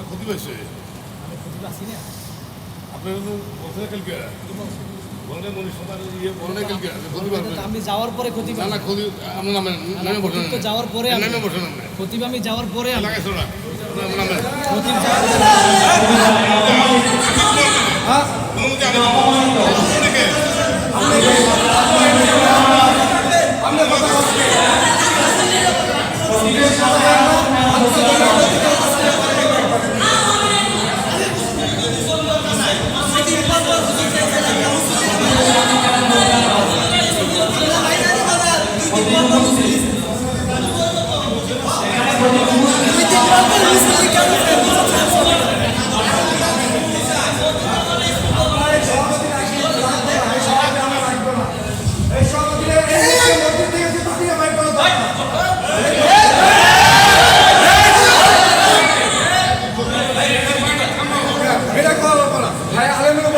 ক্ষতি পাইছে আমি খুঁজে পাচ্ছি না। আপনি কালকে মনে সবার ইয়ে বলে কালকে ক্ষতি আমি যাওয়ার পরে ক্ষতি না না ক্ষতি আপনার নামে নামে বসেন তো যাওয়ার পরে আমি- নামে। বসেন আপনি ক্ষতি আমি যাওয়ার পরে আমি লাগাইছো না আপনার নামে। ক্ষতি যাওয়ার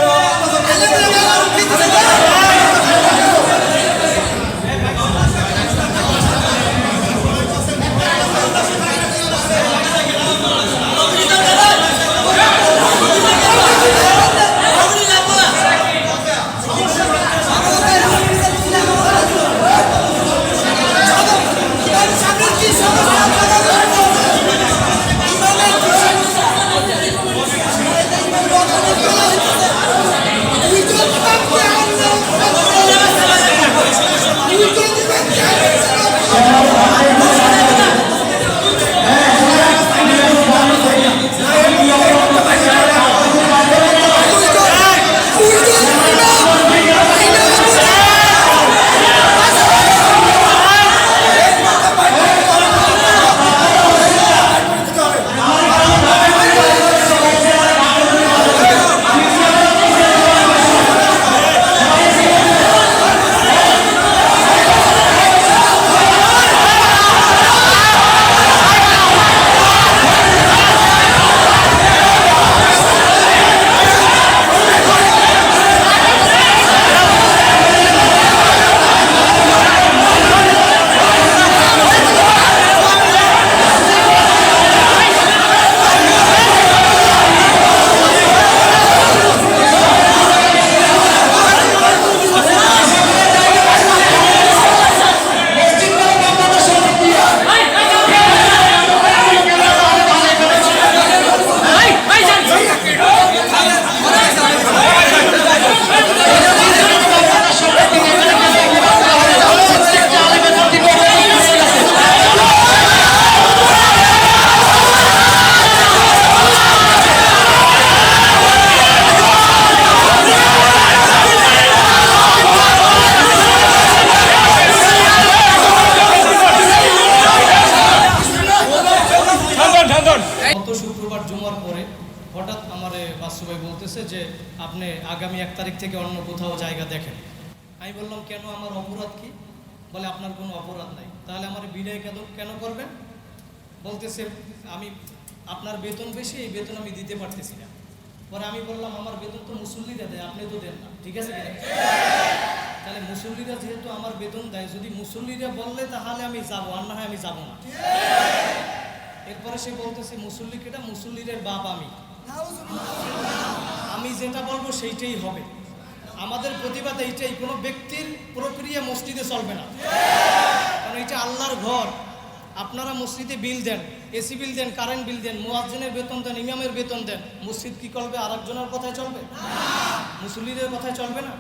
গত শুক্রবার জুমার পরে হঠাৎ আমার বাসু ভাই বলতেছে যে, আপনি আগামী এক তারিখ থেকে অন্য কোথাও জায়গা দেখেন। আমি বললাম, কেন? আমার অপরাধ কি? বলে, আপনার কোনো অপরাধ নাই। তাহলে আমার বিদায় কেন কেন করবেন? বলতেছে, আমি, আপনার বেতন বেশি, এই বেতন আমি দিতে পারতেছি না। পরে আমি বললাম, আমার বেতন তো মুসল্লিরা দেয়, আপনি তো দেন না। ঠিক আছে তাহলে মুসল্লিরা যেহেতু আমার বেতন দেয়, যদি মুসল্লিরা বললে তাহলে আমি যাব, আর না হয় আমি যাব না। এরপরে সে বলতেছে, মুসল্লি কেটা? মুসল্লিদের বাপ আমি। আমি যেটা বলব সেইটাই হবে। আমাদের প্রতিবাদ এইটাই, কোনো ব্যক্তির প্রক্রিয়া মসজিদে চলবে না। কারণ এটা আল্লাহর ঘর। আপনারা মসজিদে বিল দেন, এসি বিল দেন, কারেন্ট বিল দেন, মুয়াজ্জিনের বেতন দেন, ইমামের বেতন দেন, মসজিদ কি করবে? আরেকজনের কথায় চলবে? মুসল্লিদের কথায় চলবে না?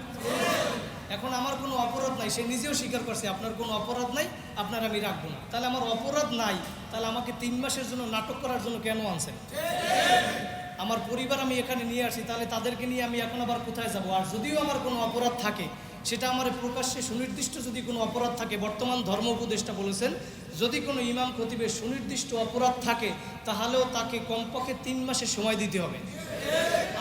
এখন আমার কোনো অপরাধ নাই, সে নিজেও স্বীকার করছে, আপনার কোনো অপরাধ নাই, আপনার আমি রাখব না। তাহলে আমার অপরাধ নাই, তাহলে আমাকে তিন মাসের জন্য নাটক করার জন্য কেন আনছেন? আমার পরিবার আমি এখানে নিয়ে আসি, তাহলে তাদেরকে নিয়ে আমি এখন আবার কোথায় যাব? আর যদিও আমার কোনো অপরাধ থাকে, সেটা আমার প্রকাশ্যে সুনির্দিষ্ট যদি কোনো অপরাধ থাকে, বর্তমান ধর্ম উপদেষ্টা বলেছেন, যদি কোনো ইমাম খতিবের সুনির্দিষ্ট অপরাধ থাকে, তাহলেও তাকে কমপক্ষে তিন মাসের সময় দিতে হবে।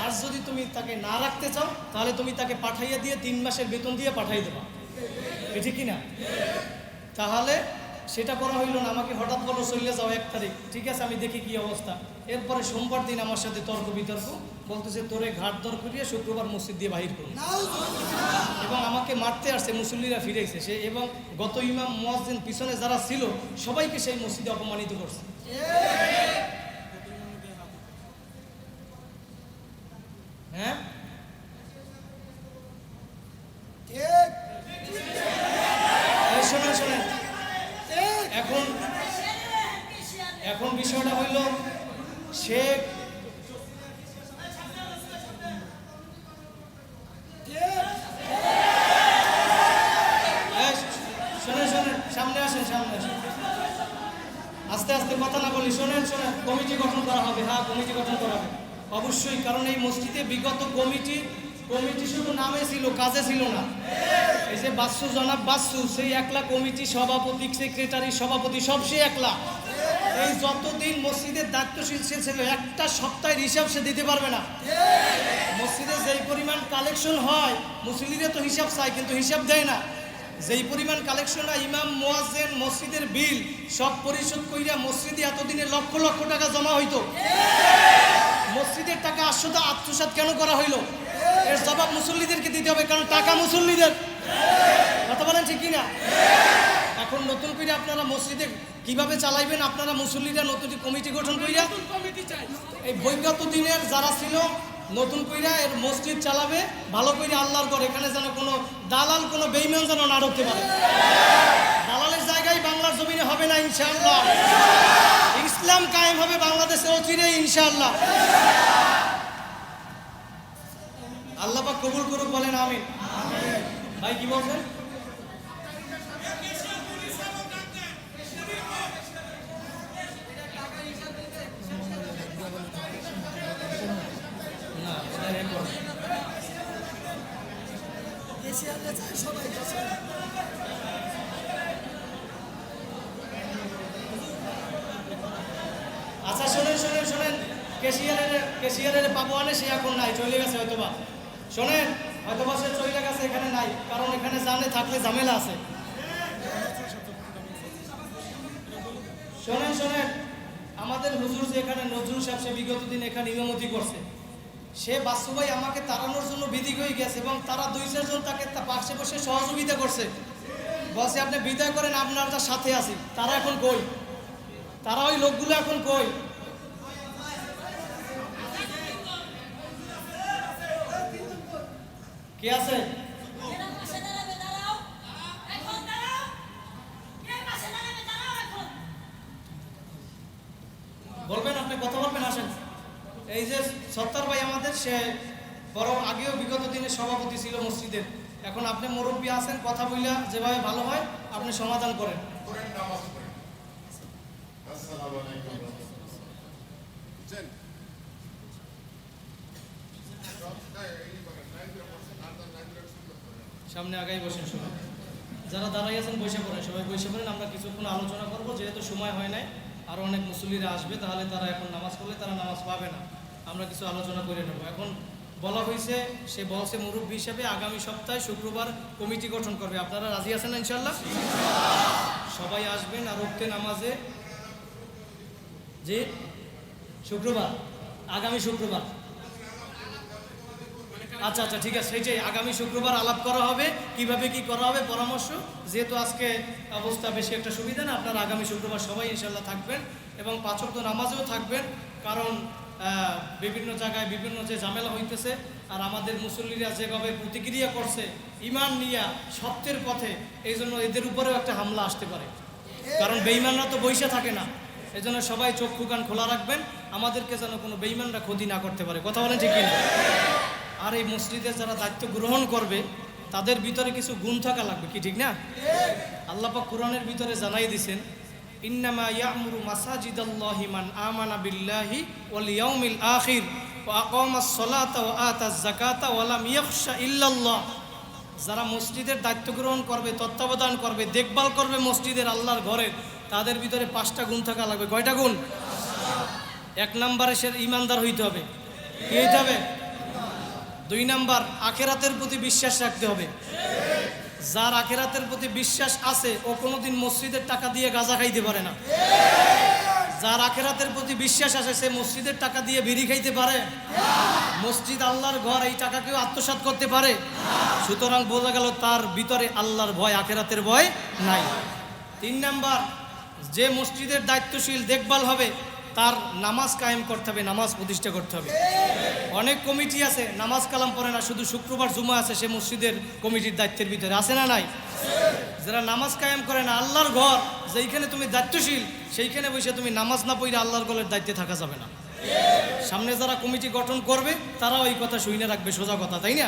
আর যদি তুমি তাকে না রাখতে চাও, তাহলে তুমি তাকে পাঠাইয়া দিয়ে তিন মাসের বেতন দিয়ে পাঠাই দেবা। এটি কি না? তাহলে সেটা করা হইল না, আমাকে হঠাৎ বলো চলে যাও এক তারিখ, ঠিক আছে, আমি দেখি কি অবস্থা। এরপরে সোমবার দিন আমার সাথে তর্ক বিতর্ক, বলতেছে তোরে ঘাট দর করিয়ে শুক্রবার মসজিদ দিয়ে বাহির করুন এবং আমাকে মারতে আসছে, মুসল্লিরা ফিরেছে, সে এবং গত ইমাম মুয়াজ্জিন পিছনে যারা ছিল, সবাইকে সেই মসজিদে অপমানিত করছে এখন এখন বিষয়টা হইল সে এই, শোনেন শোনেন সামনে আসেন সামনে আসেন। আস্তে আস্তে কথা না বলি, শোনেন শোনেন, কমিটি গঠন করা হবে। হ্যাঁ কমিটি গঠন করা হবে। অবশ্যই, কারণ এই মসজিদে বিগত কমিটি কমিটি শুধু নামে ছিল, কাজে ছিল না। এই যে বাসু, জনাব বাসু, সেই একলা কমিটি সভাপতি, সেক্রেটারি, সভাপতি, সব সে একলা। এই যতদিন মসজিদের দায়িত্বশীল সে ছিল, একটা সপ্তাহের হিসাব সে দিতে পারবে না। মসজিদে যেই পরিমাণ কালেকশন হয় মুসলিমরা তো হিসাব চায়, কিন্তু হিসাব দেয় না। যেই পরিমাণ কালেকশন ইমাম মোয়াজেন মসজিদের বিল সব পরিশোধ কইরা মসজিদে এতদিনে লক্ষ লক্ষ টাকা জমা হইতো। মসজিদের টাকা আশ্বতা আত্মসাৎ কেন করা হইল? এর জবাব মুসল্লিদেরকে দিতে হবে কারণ টাকা মুসল্লিদের। কথা বলেন ঠিক কিনা? এখন নতুন করে আপনারা মসজিদে কীভাবে চালাইবেন আপনারা মুসল্লিরা নতুন কমিটি গঠন কইরা এই বৈগত দিনের যারা ছিল নতুন কইরা এর মসজিদ চালাবে, ভালো কইরা আল্লাহর ঘর, এখানে যেন কোনো দালাল, কোনো বেইমান যেন না ঢুকতে পারে। দালালের জায়গায় বাংলার জমিনে হবে না, ইনশাআল্লাহ। ইসলাম কায়েম হবে বাংলাদেশের অচিরে ইনশাআল্লাহ। আল্লাহ পাক কবুল করুক, বলেন আমিন। ভাই, কি বলছেন? কেশিয়ারের পাবো আনে, সে এখন নাই, চলে গেছে হয়তোবা। শোনেন, হয়তোবা সে চলে গেছে, এখানে নাই, কারণ এখানে জানে, থাকলে ঝামেলা আছে। শোনেন শোনেন, আমাদের হুজুর যে এখানে নজরুল সাহেব, সে বিগত দিন এখানে ইমামতি করছে। সে বাসু ভাই আমাকে তাড়ানোর জন্য বিদিক হয়ে গেছে এবং তারা দুই চারজন তাকে পাশে বসে সহযোগিতা করছে। বলছে, আপনি বিদায় করেন, আপনার সাথে আছি। তারা এখন কই? তারা ওই লোকগুলো এখন কই কে আছে এরা পাশে দাঁড়াবে দাঁড়াও এখন দাঁড়াও কে পাশে দাঁড়াবে দাঁড়াও আছে? বলবেন, আপনি কথা বলবেন, আসেন। এই যে সত্তার ভাই আমাদের, সে বরং আগেও বিগত দিনে সভাপতি ছিল মসজিদের এখন আপনি মুরব্বী আছেন, কথা বইলা যেভাবে ভালো হয়, আপনি সমাধান করেন করেন নামাজ পড়েন আসসালামু আলাইকুম বুঝছেন সবটাই এই করেন নাইনটি পার্সেন্ট আর নাইনটি পার্সেন্ট সামনে আগাই বসেন সবাই। যারা দাঁড়াই আছেন, বসে পড়েন। সবাই বসে পড়েন। আমরা কিছুক্ষণ আলোচনা করব। যেহেতু সময় হয় নাই আরও অনেক মুসল্লিরা আসবে, তাহলে তারা এখন নামাজ পড়লে তারা নামাজ পাবে না। আমরা কিছু আলোচনা করে নেব। এখন বলা হয়েছে, সে বলছে মুরব্বী হিসাবে আগামী সপ্তাহে শুক্রবার কমিটি গঠন করবে। আপনারা রাজি আছেন না ইনশাল্লাহ সবাই আসবেন আর উক্তে নামাজে। যে শুক্রবার, আগামী শুক্রবার। আচ্ছা আচ্ছা ঠিক আছে সেটাই আগামী শুক্রবার আলাপ করা হবে। কীভাবে কি করা হবে, পরামর্শ। যেহেতু আজকে অবস্থা বেশি একটা সুবিধা না, আপনারা আগামী শুক্রবার সবাই ইনশাল্লাহ থাকবেন এবং পাঁচক নামাজেও থাকবেন। কারণ বিভিন্ন জায়গায় বিভিন্ন যে ঝামেলা হইতেছে, আর আমাদের মুসল্লিরা যেভাবে প্রতিক্রিয়া করছে ইমান নিয়া সত্যের পথে এই জন্য এদের উপরেও একটা হামলা আসতে পারে। কারণ বেইমানরা তো বৈশা থাকে না। এই জন্য সবাই চক্ষু কান খোলা রাখবেন। আমাদেরকে যেন কোনো বেইমানরা ক্ষতি না করতে পারে। কথা বলেন ঠিক কিনা? আর এই মসজিদে যারা দায়িত্ব গ্রহণ করবে, তাদের ভিতরে কিছু গুণ থাকা লাগবে, কি ঠিক না? আল্লাপা কোরআনের ভিতরে জানাই দিছেন, ইন্নামা মান যারা মসজিদের দায়িত্ব গ্রহণ করবে, তত্ত্বাবধান করবে, দেখভাল করবে মসজিদের আল্লাহর ঘরের তাদের ভিতরে পাঁচটা গুণ থাকা লাগবে। কয়টা গুণ? এক নম্বরে সে ইমানদার হইতে হবে। কি হইতে হবে? দুই নাম্বার, আখেরাতের প্রতি বিশ্বাস রাখতে হবে। যার আখেরাতের প্রতি বিশ্বাস আছে, ও কোনোদিন মসজিদের টাকা দিয়ে গাঁজা খাইতে পারে না। যার আখেরাতের প্রতি বিশ্বাস আছে, সে মসজিদের টাকা দিয়ে বিড়ি খাইতে পারে। মসজিদ আল্লাহর ঘর, এই টাকা কেউ আত্মসাৎ করতে পারে। সুতরাং বোঝা গেল তার ভিতরে আল্লাহর ভয়, আখেরাতের ভয় নাই। তিন নাম্বার, যে মসজিদের দায়িত্বশীল, দেখভাল হবে তার নামাজ কায়েম করতে হবে, নামাজ প্রতিষ্ঠা করতে হবে। অনেক কমিটি আছে, নামাজ কালাম পড়ে না, শুধু শুক্রবার জুমা আছে, সে মসজিদের কমিটির দায়িত্বের ভিতরে আছে না নাই? যারা নামাজ কায়েম করে না, আল্লাহর ঘর, যেইখানে তুমি দায়িত্বশীল, সেইখানে বসে তুমি নামাজ না পড়ে আল্লাহর গলের দায়িত্বে থাকা যাবে না। সামনে যারা কমিটি গঠন করবে, তারাও ওই কথা শুনে রাখবে, সোজা কথা, তাই না?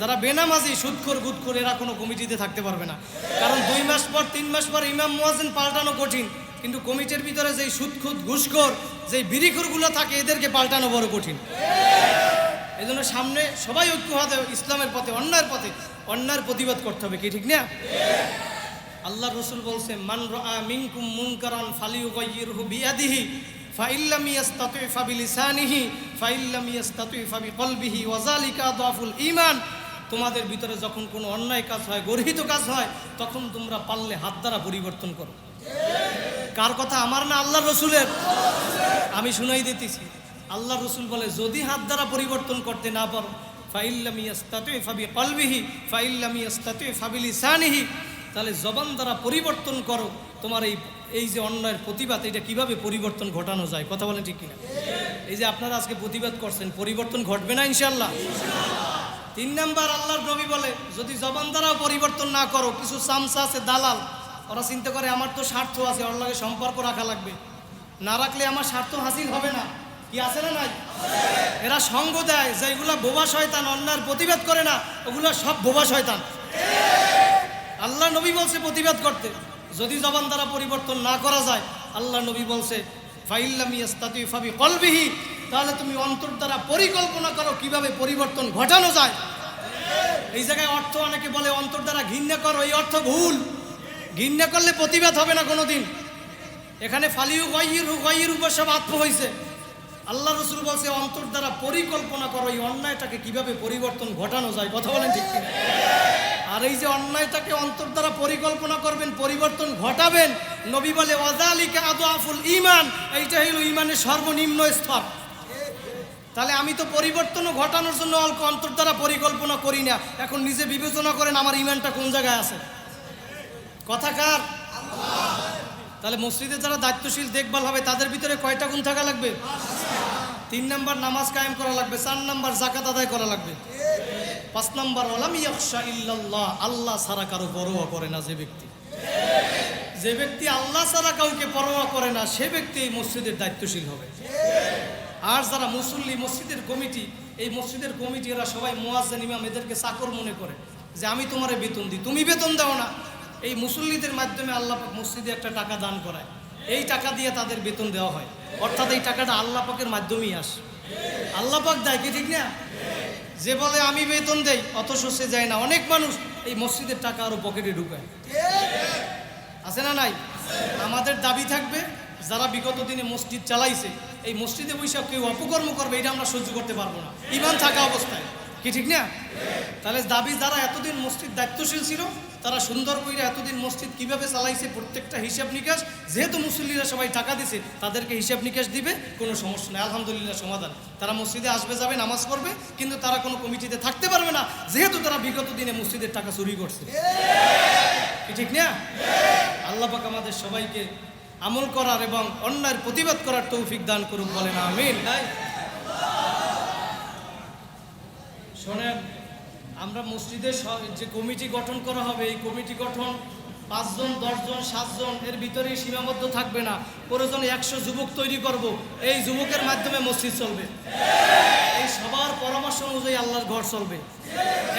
যারা বেনামাজি, সুদখোর, গুদখোর, এরা কোনো কমিটিতে থাকতে পারবে না। কারণ দুই মাস পর, তিন মাস পর ইমাম মুয়াজ্জিন পাল্টানো কঠিন। কিন্তু কমিটির ভিতরে যেই সুদখুদ ঘুষখোর, যেই বিড়িখোরগুলো থাকে, এদেরকে পাল্টানো বড় কঠিন। এই জন্য সামনে সবাই ঐক্য হতে ইসলামের পথে, অন্যায়ের পথে, অন্যায়ের প্রতিবাদ করতে হবে, কি ঠিক না? আল্লাহ রসুল বলছে, মান মিনকুম মুনকারান ফালিয়ুগাইয়িরহু বিয়াদিহি, ফাইল্লাম ইয়াস্তাতি ফাবিলিসানিহি ফাইল্লাম ইয়াস্তাতি ফাবিকলবিহি ওয়া যালিকা আদআফুল ঈমান। তোমাদের ভিতরে যখন কোনো অন্যায় কাজ হয়, গর্হিত কাজ হয়, তখন তোমরা পারলে হাত দ্বারা পরিবর্তন করো। কার কথা? আমার না আল্লাহ রসুলের? আমি শুনাই দিতেছি। আল্লাহ রসুল বলে, যদি হাত দ্বারা পরিবর্তন করতে না পারো তাহলে জবান দ্বারা পরিবর্তন করো। তোমার এই এই যে অন্যায়ের প্রতিবাদ, এটা কীভাবে পরিবর্তন ঘটানো যায়? কথা বলেন ঠিক কিনা? এই যে আপনারা আজকে প্রতিবাদ করছেন, পরিবর্তন ঘটবে না ইনশাল্লাহ তিন নাম্বার, আল্লাহর নবী বলে, যদি জবান দ্বারাও পরিবর্তন না করো, কিছু চামচা আছে দালাল ওরা চিন্তা করে, আমার তো স্বার্থ আছে, ওর লাগে সম্পর্ক রাখা লাগবে। না রাখলে আমার স্বার্থ হাসিল হবে না। কি আছে না নাই? এরা সঙ্গ দেয়, যেগুলা বোবা শয়তান অন্যার প্রতিবাদ করে না, ওগুলো সব বোবা শয়তান। আল্লাহ নবী বলছে প্রতিবাদ করতে। যদি জবান দ্বারা পরিবর্তন না করা যায়, আল্লাহ নবী বলছে, ফাইল্লামি ইস্তাতি ফাবি কলবিহি তাহলে তুমি অন্তর দ্বারা পরিকল্পনা করো কীভাবে পরিবর্তন ঘটানো যায়। এই জায়গায় অর্থ অনেকে বলে, অন্তর দ্বারা ঘৃণা করো এই অর্থ ভুল। ঘৃণা করলে প্রতিবাদ হবে না কোনোদিন। এখানে ফালিউ গইয়ের গইয়ের উপর আত্ম হয়েছে আল্লাহ রসুল বলছে, অন্তর দ্বারা পরিকল্পনা করো, এই অন্যায়টাকে কীভাবে পরিবর্তন ঘটানো যায়, কথা বলেন ঠিক আর এই যে অন্যায়টাকে অন্তর দ্বারা পরিকল্পনা করবেন, পরিবর্তন ঘটাবেন, নবী বলে ওয়াজালিকা আদু আফুল ইমান এইটা হইল ইমানের সর্বনিম্ন স্তর। তাহলে আমি তো পরিবর্তনও ঘটানোর জন্য অল্প অন্তর দ্বারা পরিকল্পনা করি না। এখন নিজে বিবেচনা করেন, আমার ইমানটা কোন জায়গায় আছে? কথা কার? তাহলে মসজিদে যারা দায়িত্বশীল, দেখভাল হবে, তাদের ভিতরে কয়টা গুণ থাকা লাগবে? তিন নাম্বার নামাজ কায়েম করা লাগবে, চার নাম্বার জাকাত আদায় করা লাগবে। পাঁচ নাম্বার ওলাম আল্লাহ ছাড়া কারও পরোয়া করে না যে ব্যক্তি। যে ব্যক্তি আল্লাহ ছাড়া কাউকে পরোয়া করে না, সে ব্যক্তি এই মসজিদের দায়িত্বশীল হবে। আর যারা মুসল্লি, মসজিদের কমিটি, এই মসজিদের কমিটি, এরা সবাই মোয়াজ্জেন ইমাম, এদেরকে চাকর মনে করে যে, আমি তোমারে বেতন দিই, তুমি বেতন দাও না। এই মুসল্লিদের মাধ্যমে আল্লাহ মসজিদে একটা টাকা দান করায়। এই টাকা দিয়ে তাদের বেতন দেওয়া হয়। অর্থাৎ এই টাকাটা আল্লাহ পাকের মাধ্যমেই আসে। আল্লাহ পাক দেয় কি ঠিক না? যে বলে, আমি বেতন দেই, অথচ সে যায় না। অনেক মানুষ এই মসজিদের টাকা আরও পকেটে ঢুকায়। আছে না নাই? আমাদের দাবি থাকবে, যারা বিগত দিনে মসজিদ চালাইছে, এই মসজিদে বৈশাখ কেউ অপকর্ম করবে, এটা আমরা সহ্য করতে পারব না। ইমান থাকা অবস্থায়। কি ঠিক না? তাহলে দাবি, যারা এতদিন মসজিদ দায়িত্বশীল ছিল তারা সুন্দর করে এতদিন মসজিদ কীভাবে চালাইছে প্রত্যেকটা হিসাব নিকাশ, যেহেতু মুসল্লিরা সবাই টাকা দিছে, তাদেরকে হিসাব নিকাশ দিবে, কোনো সমস্যা নেই, আলহামদুলিল্লাহ সমাধান। তারা মসজিদে আসবে, যাবে, নামাজ পড়বে, কিন্তু তারা কোনো কমিটিতে থাকতে পারবে না, যেহেতু তারা বিগত দিনে মসজিদের টাকা চুরি করছে। ঠিক না? আল্লাহ পাক আমাদের সবাইকে আমল করার এবং অন্যায়ের প্রতিবাদ করার তৌফিক দান করুক, বলেন আমিন। শোনেন আমরা মসজিদের যে কমিটি গঠন করা হবে, এই কমিটি গঠন পাঁচজন, দশজন, সাতজন, এর ভিতরেই সীমাবদ্ধ থাকবে না। প্রয়োজন একশো যুবক তৈরি করব, এই যুবকের মাধ্যমে মসজিদ চলবে। এই সবার পরামর্শ অনুযায়ী আল্লাহর ঘর চলবে।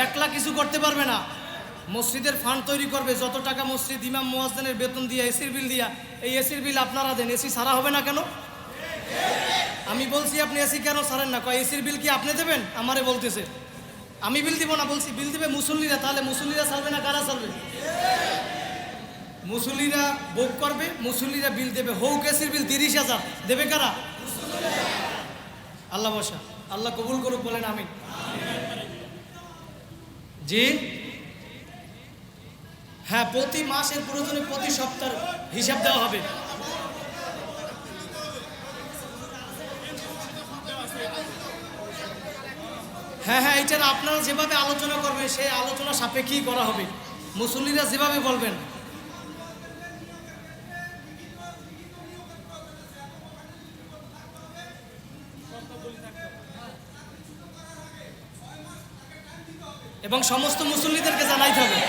একলা কিছু করতে পারবে না। মসজিদের ফান্ড তৈরি করবে, যত টাকা মসজিদ ইমাম মোয়াজ্জেনের বেতন দিয়ে, এসির বিল দিয়া, এই এসির বিল আপনারা দেন। এসি সারা হবে না কেন? আমি বলছি, আপনি এসি কেন সারেন না? কয়, এসির বিল কি আপনি দেবেন? আমারে বলতেছে। আমি বিল দিব না বলছি, বিল দিবে মুসল্লিরা, তাহলে মুসল্লিরা সারবে না কারা সারবে? মুসল্লিরা বুক করবে, মুসল্লিরা বিল দেবে। হৌ এসির বিল তিরিশ হাজার। দেবে কারা? আল্লাহ বসা আল্লাহ কবুল করুক, বলেন আমি জি? হ্যাঁ প্রতি মাসের প্রয়োজনে প্রতি সপ্তাহ হিসাব দেওয়া হবে। হ্যাঁ হ্যাঁ এটা আপনারা যেভাবে আলোচনা করবেন, সেই আলোচনা সাপেক্ষেই করা হবে। মুসল্লিরা যেভাবে বলবেন। এবং সমস্ত মুসল্লিদেরকে জানাইতে হবে।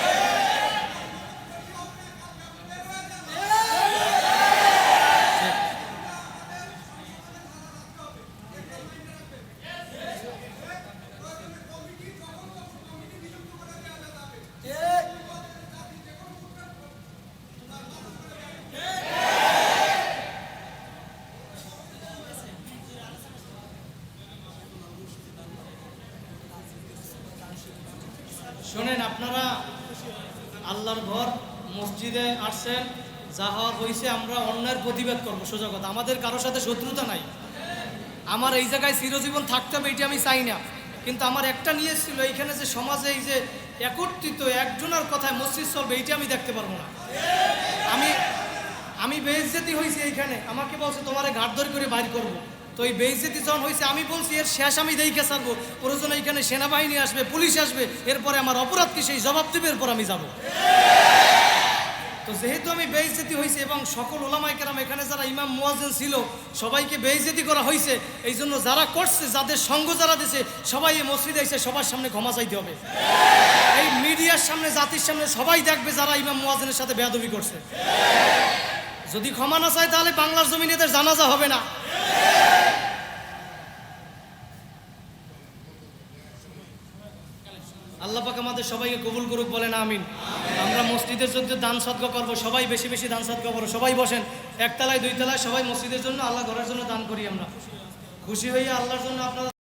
যা হওয়ার হয়েছে আমরা অন্যায়ের প্রতিবাদ করব, সোজা কথা। আমাদের কারোর সাথে শত্রুতা নাই। আমার এই জায়গায় চিরজীবন থাকতে হবে, এটা আমি চাই না। কিন্তু আমার একটা নিয়ে ছিল, এইখানে যে সমাজে এই যে একত্রিত, একজনের কথায় মসজিদ চলবে এইটা আমি দেখতে পারব না। আমি আমি বেইজ্জতি হয়েছি এইখানে। আমাকে বলছে, তোমারে ঘাট ধরে করে বাইর করব। তো এই বেইজ্জতি যখন হয়েছে, আমি বলছি, এর শেষ আমি দেখে ছাড়বো। প্রয়োজন এইখানে সেনাবাহিনী আসবে, পুলিশ আসবে। এরপরে আমার অপরাধ কি, সেই জবাব দেবে, এরপর আমি যাব। তো যেহেতু আমি বেইজ্জতি হয়েছে এবং সকল ওলামাই কেরাম এখানে যারা ইমাম, মুয়াজ্জিন ছিল, সবাইকে বেইজ্জতি করা হয়েছে এই জন্য যারা করছে, যাদের সঙ্গ যারা দিছে, সবাই এই মসজিদে এসে সবার সামনে ক্ষমা চাইতে হবে। এই মিডিয়ার সামনে, জাতির সামনে সবাই দেখবে যারা ইমাম, মুয়াজ্জিনের সাথে বেয়াদবি করছে। যদি ক্ষমা না চায়, তাহলে বাংলার জমিনে এদের জানাজা হবে না। পাক আমাদের সবাইকে কবুল করুক, বলেন আমিন। আমরা মসজিদের জন্য দান সদকা করব, সবাই বেশি বেশি দান সদকা করব সবাই বসেন। একতলায় দুই তলায় সবাই মসজিদের জন্য, আল্লাহ ঘরের জন্য দান করি আমরা। খুশি হয়ে আল্লাহর জন্য আপনারা